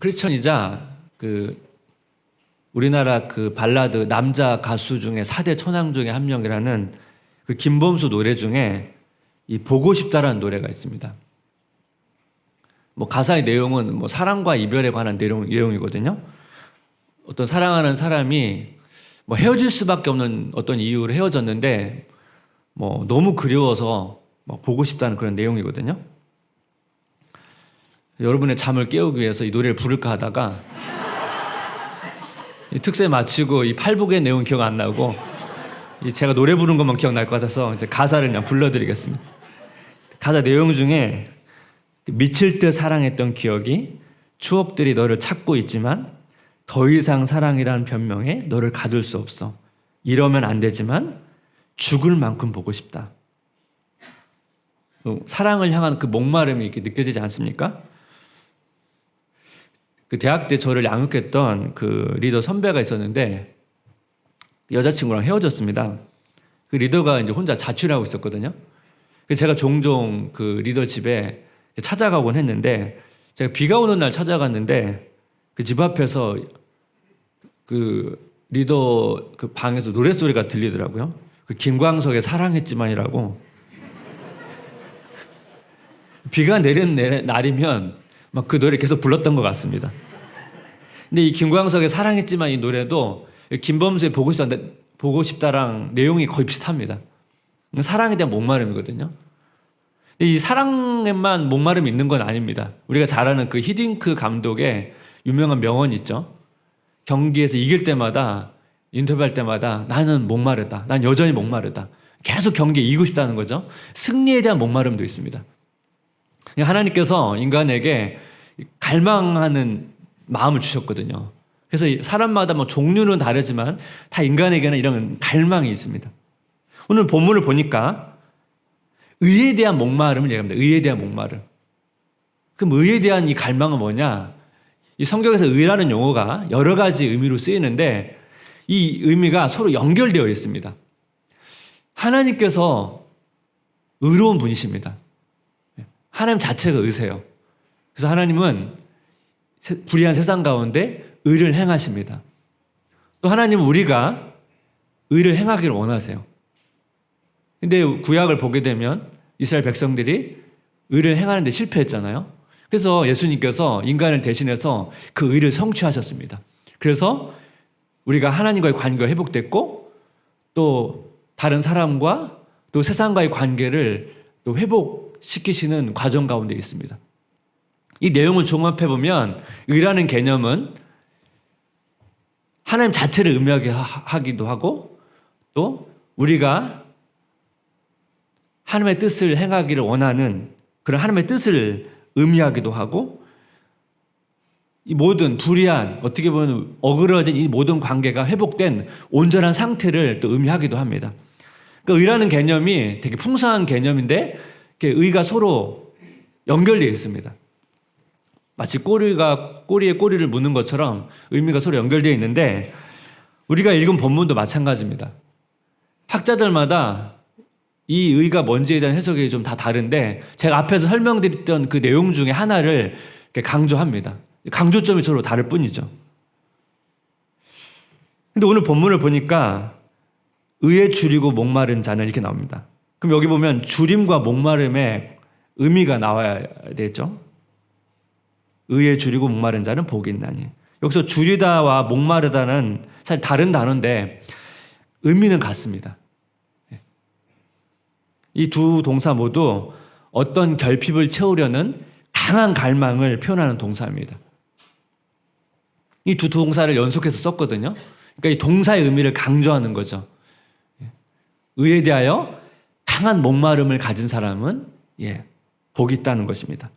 크리스천이자 그 우리나라 그 발라드 남자 가수 중에 4대 천왕 중에 한 명이라는 그 김범수 노래 중에 이 보고 싶다라는 노래가 있습니다. 뭐 가사의 내용은 뭐 사랑과 이별에 관한 내용, 내용이거든요. 어떤 사랑하는 사람이 뭐 헤어질 수밖에 없는 어떤 이유로 헤어졌는데 뭐 너무 그리워서 뭐 보고 싶다는 그런 내용이거든요. 여러분의 잠을 깨우기 위해서 이 노래를 부를까 하다가 이 특세 마치고 이 팔복의 내용 기억 안 나고 이 제가 노래 부른 것만 기억날 것 같아서 이제 가사를 그냥 불러드리겠습니다. 가사 내용 중에 미칠 듯 사랑했던 기억이 추억들이 너를 찾고 있지만 더 이상 사랑이란 변명에 너를 가둘 수 없어. 이러면 안 되지만 죽을 만큼 보고 싶다. 어, 사랑을 향한 그 목마름이 이렇게 느껴지지 않습니까? 그 대학 때 저를 양육했던 그 리더 선배가 있었는데 여자친구랑 헤어졌습니다. 그 리더가 이제 혼자 자취를 하고 있었거든요. 제가 종종 그 리더 집에 찾아가곤 했는데 제가 비가 오는 날 찾아갔는데 그 집 앞에서 그 리더 그 방에서 노래 소리가 들리더라고요. 그 김광석의 사랑했지만이라고 비가 내리는 내- 날이면 막 그 노래 계속 불렀던 것 같습니다. 근데 이 김광석의 사랑했지만 이 노래도 김범수의 보고 싶다 보고 싶다랑 내용이 거의 비슷합니다. 사랑에 대한 목마름이거든요. 이 사랑에만 목마름이 있는 건 아닙니다. 우리가 잘 아는 그 히딩크 감독의 유명한 명언 있죠. 경기에서 이길 때마다 인터뷰할 때마다 나는 목마르다. 난 여전히 목마르다. 계속 경기에 이기고 싶다는 거죠. 승리에 대한 목마름도 있습니다. 하나님께서 인간에게 갈망하는 마음을 주셨거든요. 그래서 이 사람마다 뭐 종류는 다르지만 다 인간에게는 이런 갈망이 있습니다. 오늘 본문을 보니까 의에 대한 목마름을 얘기합니다. 의에 대한 목마름. 그럼 의에 대한 이 갈망은 뭐냐? 이 성경에서 의라는 용어가 여러 가지 의미로 쓰이는데 이 의미가 서로 연결되어 있습니다. 하나님께서 의로운 분이십니다. 하나님 자체가 의세요. 그래서 하나님은 세- 불의한 세상 가운데 의를 행하십니다. 또 하나님은 우리가 의를 행하기를 원하세요. 근데 구약을 보게 되면 이스라엘 백성들이 의를 행하는데 실패했잖아요. 그래서 예수님께서 인간을 대신해서 그 의를 성취하셨습니다. 그래서 우리가 하나님과의 관계가 회복됐고 또 다른 사람과 또 세상과의 관계를 또 회복 시키시는 과정 가운데 있습니다. 이 내용을 종합해 보면 의라는 개념은 하나님 자체를 의미하게 하- 하기도 하고 또 우리가 하나님의 뜻을 행하기를 원하는 그런 하나님의 뜻을 의미하기도 하고 이 모든 불의한 어떻게 보면 어그러진 이 모든 관계가 회복된 온전한 상태를 또 의미하기도 합니다. 그 의라는 개념이 되게 풍성한 개념인데 의가 서로 연결되어 있습니다. 마치 꼬리가 꼬리에 꼬리를 무는 것처럼 의미가 서로 연결되어 있는데 우리가 읽은 본문도 마찬가지입니다. 학자들마다 이 의가 뭔지에 대한 해석이 좀 다 다른데 제가 앞에서 설명드렸던 그 내용 중에 하나를 강조합니다. 강조점이 서로 다를 뿐이죠. 근데 오늘 본문을 보니까 의에 줄이고 목마른 자는 이렇게 나옵니다. 그럼 여기 보면 줄임과 목마름의 의미가 나와야 되죠. 의에 줄이고 목마른 자는 복이 있나니. 여기서 줄이다와 목마르다는 사실 다른 단어인데 의미는 같습니다. 이 두 동사 모두 어떤 결핍을 채우려는 강한 갈망을 표현하는 동사입니다. 이 두 동사를 연속해서 썼거든요. 그러니까 이 동사의 의미를 강조하는 거죠. 의에 대하여 강한 목마름을 가진 사람은 예, 복이 있다는 것입니다.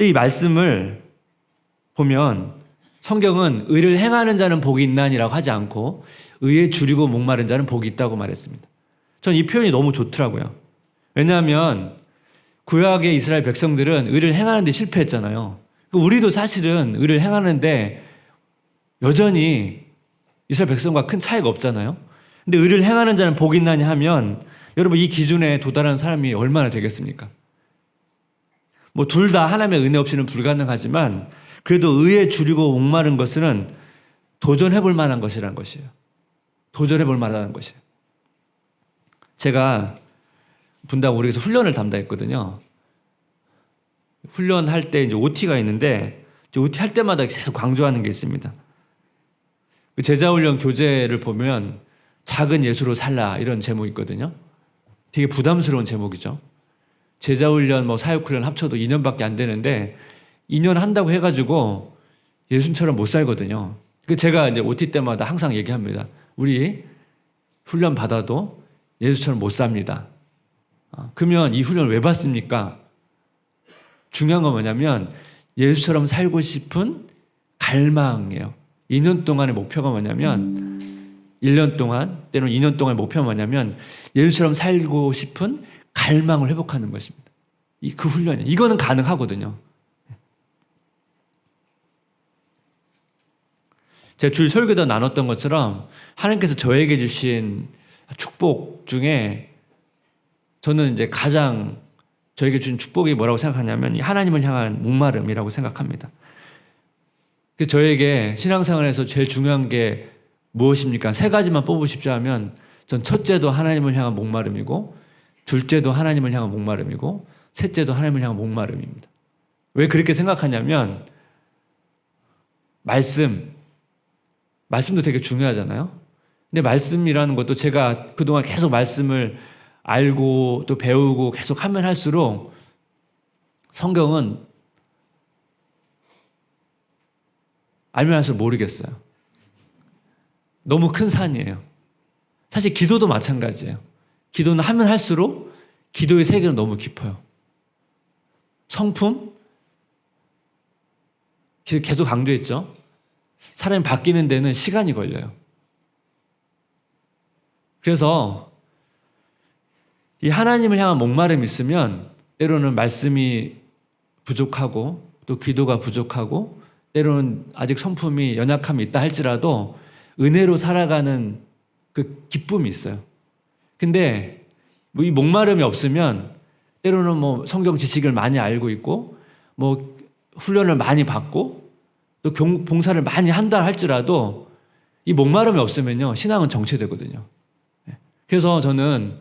이 말씀을 보면 성경은 의를 행하는 자는 복이 있나니라고 하지 않고 의에 줄이고 목마른 자는 복이 있다고 말했습니다. 전 이 표현이 너무 좋더라고요. 왜냐하면 구약의 이스라엘 백성들은 의를 행하는데 실패했잖아요. 그 우리도 사실은 의를 행하는데 여전히 이스라엘 백성과 큰 차이가 없잖아요. 근데 의를 행하는 자는 복이 있나니 하면 여러분 이 기준에 도달한 사람이 얼마나 되겠습니까? 뭐 둘 다 하나님의 은혜 없이는 불가능하지만 그래도 의에 줄이고 목마른 것은 도전해 볼 만한 것이라는 것이에요. 도전해 볼 만한 것이에요. 제가 분당 우리에서 훈련을 담당했거든요. 훈련할 때 이제 OT가 있는데 OT 할 때마다 계속 강조하는 게 있습니다. 그 제자훈련 교재를 보면 작은 예수로 살라 이런 제목이 있거든요. 되게 부담스러운 제목이죠. 제자훈련 뭐 사역훈련 합쳐도 2년밖에 안 되는데 2년 한다고 해가지고 예수처럼 못 살거든요. 그 제가 이제 OT 때마다 항상 얘기합니다. 우리 훈련 받아도 예수처럼 못 삽니다. 아, 그러면 이 훈련 왜 받습니까? 중요한 건 뭐냐면 예수처럼 살고 싶은 갈망이에요. 2년 동안의 목표가 뭐냐면 1년 동안 때로는 2년 동안의 목표가 뭐냐면 예수처럼 살고 싶은 갈망을 회복하는 것입니다. 이 그 훈련이 이거는 가능하거든요. 제가 줄 설교도 나눴던 것처럼 하나님께서 저에게 주신 축복 중에 저는 이제 가장 저에게 준 축복이 뭐라고 생각하냐면 이 하나님을 향한 목마름이라고 생각합니다. 그 저에게 신앙생활에서 제일 중요한 게 무엇입니까? 세 가지만 뽑으십시오 하면 전 첫째도 하나님을 향한 목마름이고 둘째도 하나님을 향한 목마름이고 셋째도 하나님을 향한 목마름입니다. 왜 그렇게 생각하냐면 말씀 말씀도 되게 중요하잖아요. 근데 말씀이라는 것도 제가 그동안 계속 말씀을 알고 또 배우고 계속 하면 할수록 성경은 알면 할수록 모르겠어요. 너무 큰 산이에요. 사실 기도도 마찬가지예요. 기도는 하면 할수록 기도의 세계는 너무 깊어요. 성품? 계속 강조했죠. 사람이 바뀌는 데는 시간이 걸려요. 그래서 이 하나님을 향한 목마름이 있으면 때로는 말씀이 부족하고 또 기도가 부족하고 때로는 아직 성품이 연약함이 있다 할지라도 은혜로 살아가는 그 기쁨이 있어요. 근데 뭐이 목마름이 없으면 때로는 뭐 성경 지식을 많이 알고 있고 뭐 훈련을 많이 받고 또 봉사를 많이 한다 할지라도 이 목마름이 없으면요 신앙은 정체되거든요. 그래서 저는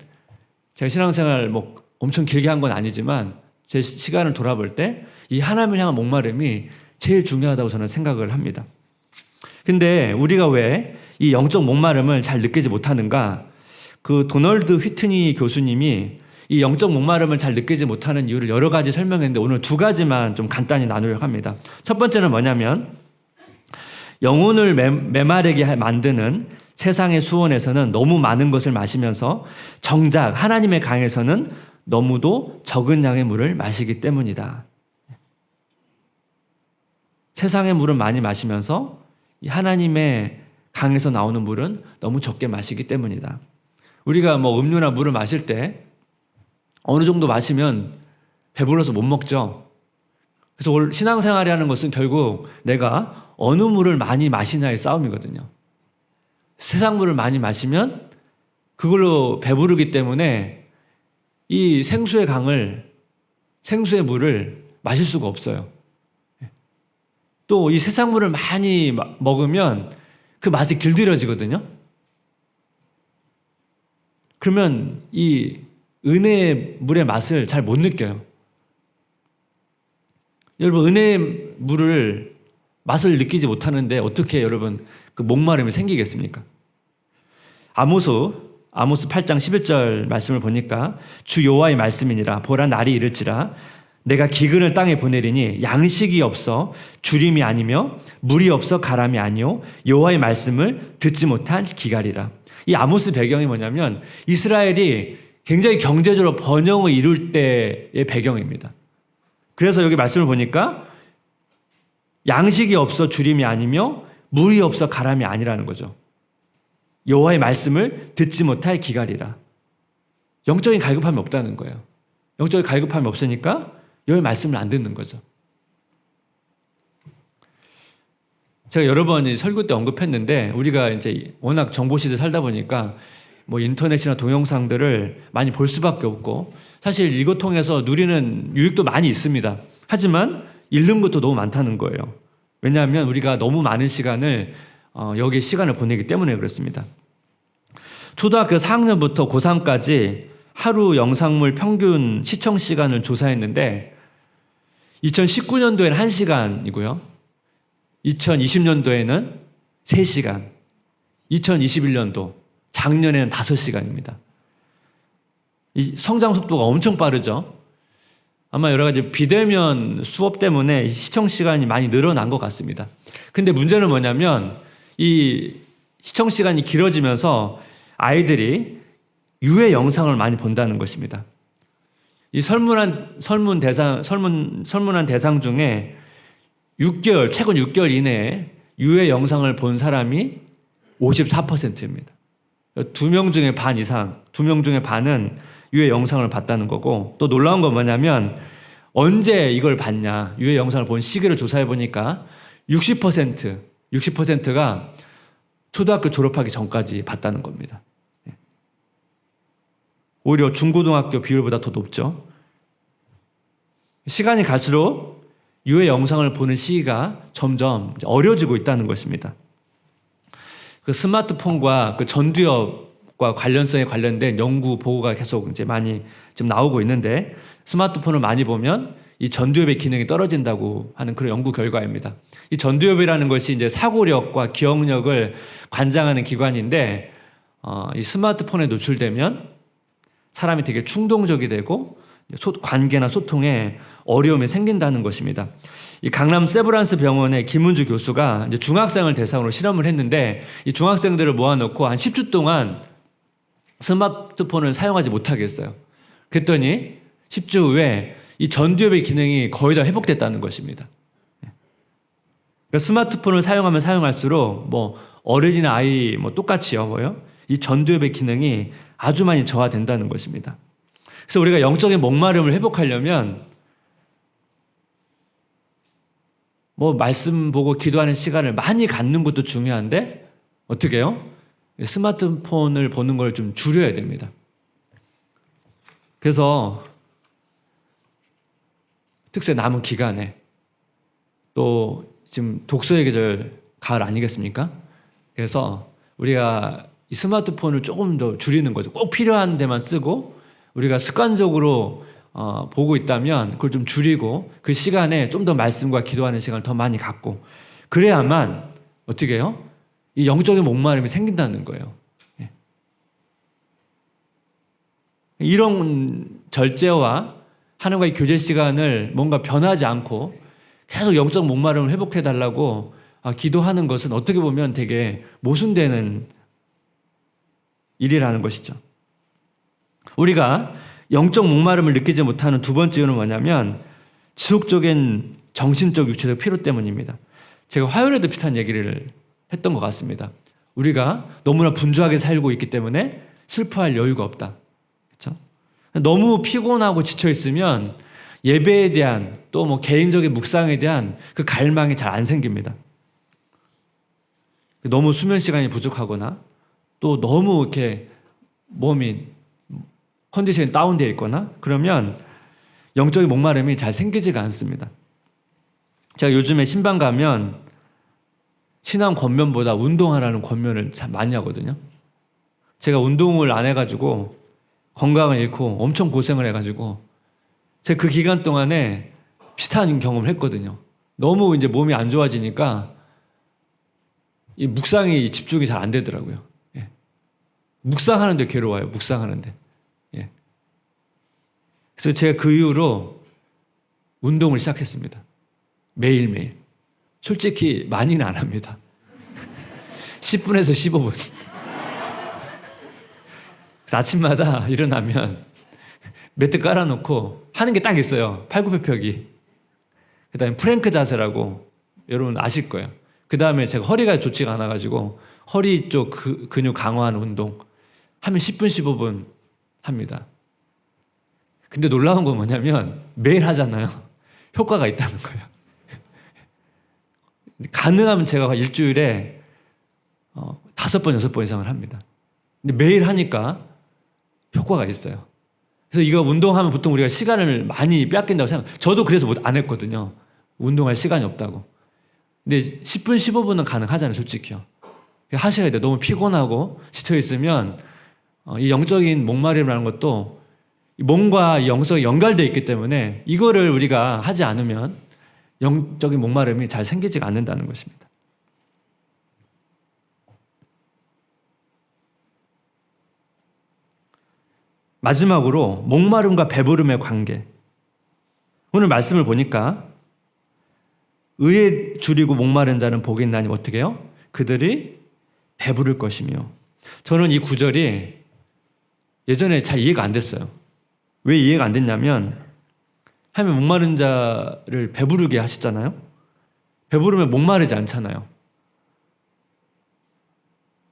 제가 신앙생활 뭐 엄청 길게 한 건 아니지만 제 시간을 돌아볼 때 이 하나님을 향한 목마름이 제일 중요하다고 저는 생각을 합니다. 근데 우리가 왜 이 영적 목마름을 잘 느끼지 못하는가? 그 도널드 휘트니 교수님이 이 영적 목마름을 잘 느끼지 못하는 이유를 여러 가지 설명했는데 오늘 두 가지만 좀 간단히 나누려고 합니다. 첫 번째는 뭐냐면 영혼을 매, 메마르게 만드는 세상의 수원에서는 너무 많은 것을 마시면서 정작 하나님의 강에서는 너무도 적은 양의 물을 마시기 때문이다. 세상의 물은 많이 마시면서 하나님의 강에서 나오는 물은 너무 적게 마시기 때문이다. 우리가 뭐 음료나 물을 마실 때 어느 정도 마시면 배불러서 못 먹죠. 그래서 신앙생활이라는 것은 결국 내가 어느 물을 많이 마시냐의 싸움이거든요. 세상 물을 많이 마시면 그걸로 배부르기 때문에 이 생수의 강을 생수의 물을 마실 수가 없어요. 또 이 세상 물을 많이 먹으면 그 맛이 길들여지거든요. 그러면 이 은혜의 물의 맛을 잘 못 느껴요. 여러분 은혜의 물을 맛을 느끼지 못하는데 어떻게 여러분 그 목마름이 생기겠습니까? 아모스 아모스 8장 11절 말씀을 보니까 주 여호와의 말씀이니라 보라 날이 이를지라 내가 기근을 땅에 보내리니 양식이 없어 주림이 아니며 물이 없어 가람이 아니요 여호와의 말씀을 듣지 못할 기갈이라. 이 아모스 배경이 뭐냐면 이스라엘이 굉장히 경제적으로 번영을 이룰 때의 배경입니다. 그래서 여기 말씀을 보니까 양식이 없어 주림이 아니며 물이 없어 가람이 아니라는 거죠. 여호와의 말씀을 듣지 못할 기갈이라. 영적인 갈급함이 없다는 거예요. 영적인 갈급함이 없으니까 여호와의 말씀을 안 듣는 거죠. 제가 여러 번 설교 때 언급했는데 우리가 이제 워낙 정보 시대 살다 보니까 뭐 인터넷이나 동영상들을 많이 볼 수밖에 없고 사실 이것 통해서 누리는 유익도 많이 있습니다. 하지만 잃는 것도 너무 많다는 거예요. 왜냐하면 우리가 너무 많은 시간을 어, 여기에 시간을 보내기 때문에 그렇습니다. 초등학교 4학년부터 고3까지 하루 영상물 평균 시청 시간을 조사했는데 2019년도에는 1시간이고요. 2020년도에는 3시간. 2021년도 작년에는 5시간입니다. 이 성장 속도가 엄청 빠르죠. 아마 여러 가지 비대면 수업 때문에 시청 시간이 많이 늘어난 것 같습니다. 근데 문제는 뭐냐면 이 시청 시간이 길어지면서 아이들이 유해 영상을 많이 본다는 것입니다. 이 설문한 설문 대상 설문 설문한 대상 중에 6개월 최근 6개월 이내에 유해 영상을 본 사람이 54%입니다. 두 명 중에 반 이상, 두 명 중에 반은 유해 영상을 봤다는 거고 또 놀라운 건 뭐냐면 언제 이걸 봤냐 유해 영상을 본 시기를 조사해 보니까 60% 60%가 초등학교 졸업하기 전까지 봤다는 겁니다. 예. 오히려 중고등학교 비율보다 더 높죠. 시간이 갈수록 유해 영상을 보는 시기가 점점 어려지고 있다는 것입니다. 그 스마트폰과 그 전두엽과 관련성에 관련된 연구 보고가 계속 이제 많이 지금 나오고 있는데 스마트폰을 많이 보면 이 전두엽의 기능이 떨어진다고 하는 그런 연구 결과입니다. 이 전두엽이라는 것이 이제 사고력과 기억력을 관장하는 기관인데 어, 이 스마트폰에 노출되면 사람이 되게 충동적이 되고 소, 관계나 소통에 어려움이 생긴다는 것입니다. 이 강남 세브란스 병원의 김은주 교수가 이제 중학생을 대상으로 실험을 했는데 이 중학생들을 모아놓고 한 10주 동안 스마트폰을 사용하지 못하게 했어요. 그랬더니 10주 후에 이 전두엽의 기능이 거의 다 회복됐다는 것입니다. 그러니까 스마트폰을 사용하면 사용할수록 뭐 어른이나 아이 뭐 똑같이요, 뭐요? 이 전두엽의 기능이 아주 많이 저하된다는 것입니다. 그래서 우리가 영적인 목마름을 회복하려면 뭐 말씀 보고 기도하는 시간을 많이 갖는 것도 중요한데 어떻게 해요? 스마트폰을 보는 걸 좀 줄여야 됩니다. 그래서 특세 남은 기간에 또 지금 독서의 계절 가을 아니겠습니까? 그래서 우리가 이 스마트폰을 조금 더 줄이는 거죠. 꼭 필요한 데만 쓰고 우리가 습관적으로 어, 보고 있다면 그걸 좀 줄이고 그 시간에 좀 더 말씀과 기도하는 시간을 더 많이 갖고 그래야만 어떻게 해요? 이 영적인 목마름이 생긴다는 거예요. 예. 이런 절제와 하나님과의 교제 시간을 뭔가 변하지 않고 계속 영적 목마름을 회복해 달라고 아, 기도하는 것은 어떻게 보면 되게 모순되는 일이라는 것이죠. 우리가 영적 목마름을 느끼지 못하는 두 번째 이유는 뭐냐면 지속적인 정신적 육체적 피로 때문입니다. 제가 화요일에도 비슷한 얘기를 했던 것 같습니다. 우리가 너무나 분주하게 살고 있기 때문에 슬퍼할 여유가 없다. 그렇죠? 너무 피곤하고 지쳐 있으면 예배에 대한 또 뭐 개인적인 묵상에 대한 그 갈망이 잘 안 생깁니다. 너무 수면 시간이 부족하거나 또 너무 이렇게 몸이 컨디션이 다운되어 있거나 그러면 영적인 목마름이 잘 생기지가 않습니다. 제가 요즘에 신방 가면 신앙 권면보다 운동하라는 권면을 참 많이 하거든요. 제가 운동을 안 해가지고 건강을 잃고 엄청 고생을 해가지고 제가 그 기간 동안에 비슷한 경험을 했거든요. 너무 이제 몸이 안 좋아지니까 이 묵상이 집중이 잘 안 되더라고요. 예. 묵상하는데 괴로워요. 묵상하는데. 예. 그래서 제가 그 이후로 운동을 시작했습니다. 매일매일. 솔직히 많이는 안 합니다. 10분에서 15분. 그래서 아침마다 일어나면 매트 깔아놓고 하는 게 딱 있어요. 팔굽혀펴기. 그 다음에 프랭크 자세라고 여러분 아실 거예요. 그 다음에 제가 허리가 좋지가 않아가지고 허리 쪽 그, 근육 강화하는 운동 하면 10분, 15분 합니다. 근데 놀라운 건 뭐냐면 매일 하잖아요. 효과가 있다는 거예요. 가능하면 제가 일주일에 어, 다섯 번, 여섯 번 이상을 합니다. 근데 매일 하니까 효과가 있어요. 그래서 이거 운동하면 보통 우리가 시간을 많이 뺏긴다고 생각. 저도 그래서 못 안 했거든요. 운동할 시간이 없다고. 근데 10분, 15분은 가능하잖아요, 솔직히요. 하셔야 돼요. 너무 피곤하고 지쳐 있으면 어, 이 영적인 목마름이라는 것도 이 몸과 이 영성이 연결되어 있기 때문에 이거를 우리가 하지 않으면 영적인 목마름이 잘 생기지가 않는다는 것입니다. 마지막으로 목마름과 배부름의 관계. 오늘 말씀을 보니까 의에 줄이고 목마른 자는 복이 있나니 어떻게 해요? 그들이 배부를 것이며 저는 이 구절이 예전에 잘 이해가 안 됐어요. 왜 이해가 안 됐냐면 하면 목마른 자를 배부르게 하시잖아요. 배부르면 목마르지 않잖아요.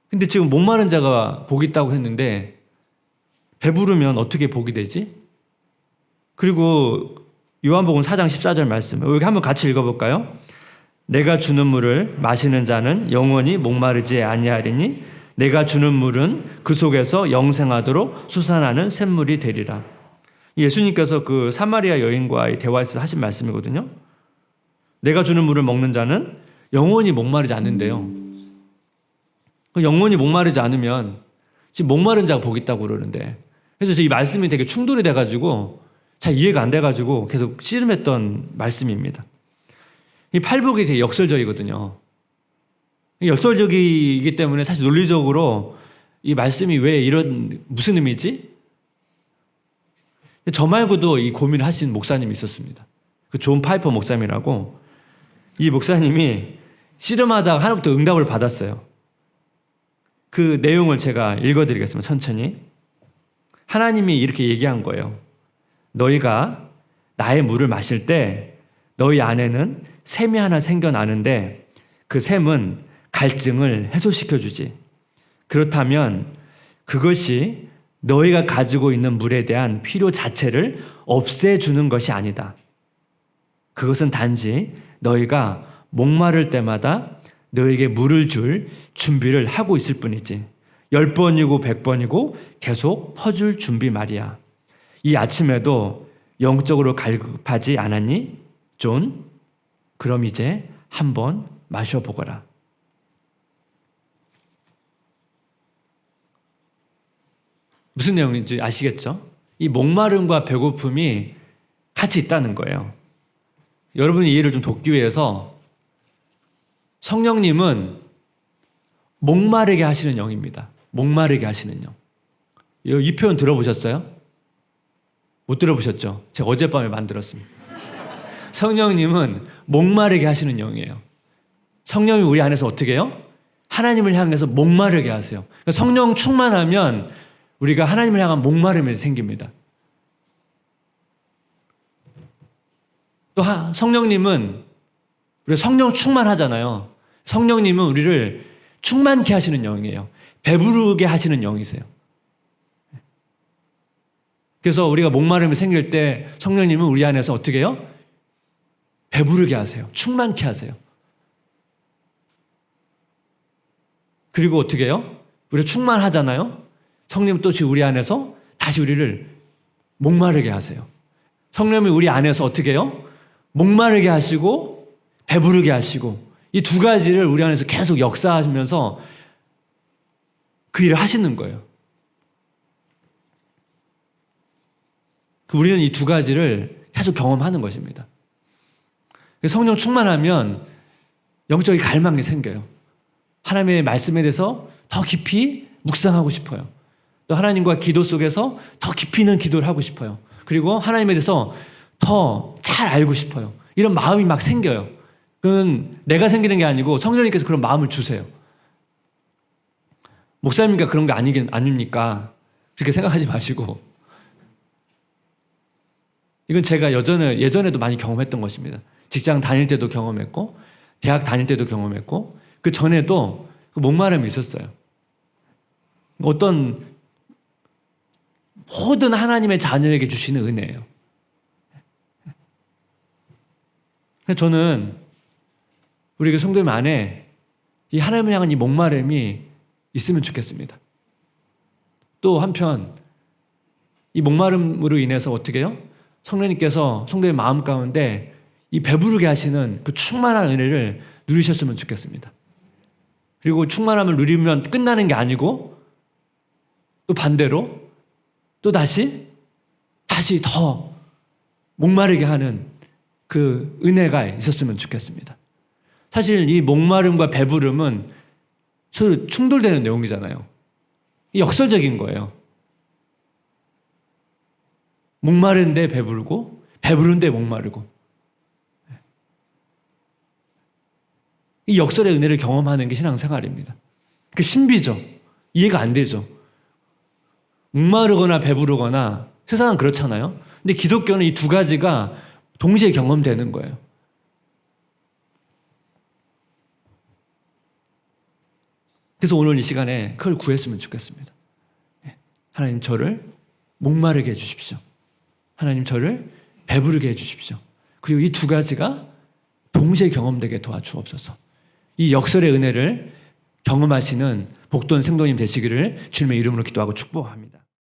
근데 지금 목마른 자가 복이 있다고 했는데 배부르면 어떻게 복이 되지? 그리고 요한복음 4장 14절 말씀 여기 한번 같이 읽어 볼까요? 내가 주는 물을 마시는 자는 영원히 목마르지 아니하리니 내가 주는 물은 그 속에서 영생하도록 솟아나는 샘물이 되리라. 예수님께서 그 사마리아 여인과의 대화에서 하신 말씀이거든요. 내가 주는 물을 먹는 자는 영원히 목마르지 않는데요. 그 영원히 목마르지 않으면 지금 목마른 자가 복 있다고 그러는데 그래서 이 말씀이 되게 충돌이 돼가지고 잘 이해가 안 돼가지고 계속 씨름했던 말씀입니다. 이 팔복이 되게 역설적이거든요. 역설적이기 때문에 사실 논리적으로 이 말씀이 왜 이런 무슨 의미지? 저 말고도 이 고민을 하신 목사님이 있었습니다. 그 존 파이퍼 목사님이라고 이 목사님이 씨름하다가 하나부터 응답을 받았어요. 그 내용을 제가 읽어드리겠습니다. 천천히. 하나님이 이렇게 얘기한 거예요. 너희가 나의 물을 마실 때 너희 안에는 샘이 하나 생겨나는데 그 샘은 갈증을 해소시켜 주지. 그렇다면 그것이 너희가 가지고 있는 물에 대한 필요 자체를 없애주는 것이 아니다. 그것은 단지 너희가 목마를 때마다 너에게 물을 줄 준비를 하고 있을 뿐이지. 열 번이고 백 번이고 계속 퍼줄 준비 말이야. 이 아침에도 영적으로 갈급하지 않았니? 존? 그럼 이제 한번 마셔보거라. 무슨 내용인지 아시겠죠? 이 목마름과 배고픔이 같이 있다는 거예요. 여러분의 이해를 좀 돕기 위해서 성령님은 목마르게 하시는 영입니다. 목마르게 하시는 영. 이 표현 들어보셨어요? 못 들어보셨죠? 제가 어젯밤에 만들었습니다. 성령님은 목마르게 하시는 영이에요. 성령이 우리 안에서 어떻게 해요? 하나님을 향해서 목마르게 하세요. 그러니까 성령 충만하면 우리가 하나님을 향한 목마름이 생깁니다. 또 성령님은 우리가 성령 충만하잖아요. 성령님은 우리를 충만케 하시는 영이에요. 배부르게 하시는 영이세요. 그래서 우리가 목마름이 생길 때 성령님은 우리 안에서 어떻게 해요? 배부르게 하세요. 충만케 하세요. 그리고 어떻게 해요? 우리가 충만하잖아요. 성령 또 우리 안에서 다시 우리를 목마르게 하세요. 성령이 우리 안에서 어떻게 해요? 목마르게 하시고 배부르게 하시고 이 두 가지를 우리 안에서 계속 역사하시면서 그 일을 하시는 거예요. 우리는 이 두 가지를 계속 경험하는 것입니다. 성령 충만하면 영적인 갈망이 생겨요. 하나님의 말씀에 대해서 더 깊이 묵상하고 싶어요. 또 하나님과 기도 속에서 더 깊이 있는 기도를 하고 싶어요. 그리고 하나님에 대해서 더 잘 알고 싶어요. 이런 마음이 막 생겨요. 그건 내가 생기는 게 아니고 성령님께서 그런 마음을 주세요. 목사님과 그런 게 아니긴 아닙니까? 그렇게 생각하지 마시고 이건 제가 예전에 예전에도 많이 경험했던 것입니다. 직장 다닐 때도 경험했고 대학 다닐 때도 경험했고 그 전에도 그 목마름이 있었어요. 어떤 모든 하나님의 자녀에게 주시는 은혜예요. 저는 우리 성도님 안에 이 하나님을 향한 이 목마름이 있으면 좋겠습니다. 또 한편 이 목마름으로 인해서 어떻게 해요? 성령님께서 성도의 마음 가운데 이 배부르게 하시는 그 충만한 은혜를 누리셨으면 좋겠습니다. 그리고 충만함을 누리면 끝나는 게 아니고 또 반대로 또 다시 다시 더 목마르게 하는 그 은혜가 있었으면 좋겠습니다. 사실 이 목마름과 배부름은 서로 충돌되는 내용이잖아요. 이 역설적인 거예요. 목마른데 배부르고 배부른데 목마르고 이 역설의 은혜를 경험하는 게 신앙생활입니다. 그 신비죠. 이해가 안 되죠. 목마르거나 배부르거나 세상은 그렇잖아요. 근데 기독교는 이 두 가지가 동시에 경험되는 거예요. 그래서 오늘 이 시간에 그걸 구했으면 좋겠습니다. 예. 하나님 저를 목마르게 해주십시오. 하나님 저를 배부르게 해주십시오. 그리고 이 두 가지가 동시에 경험되게 도와주옵소서. 이 역설의 은혜를 경험하시는 복돈 생도님 되시기를 주님의 이름으로 기도하고 축복합니다.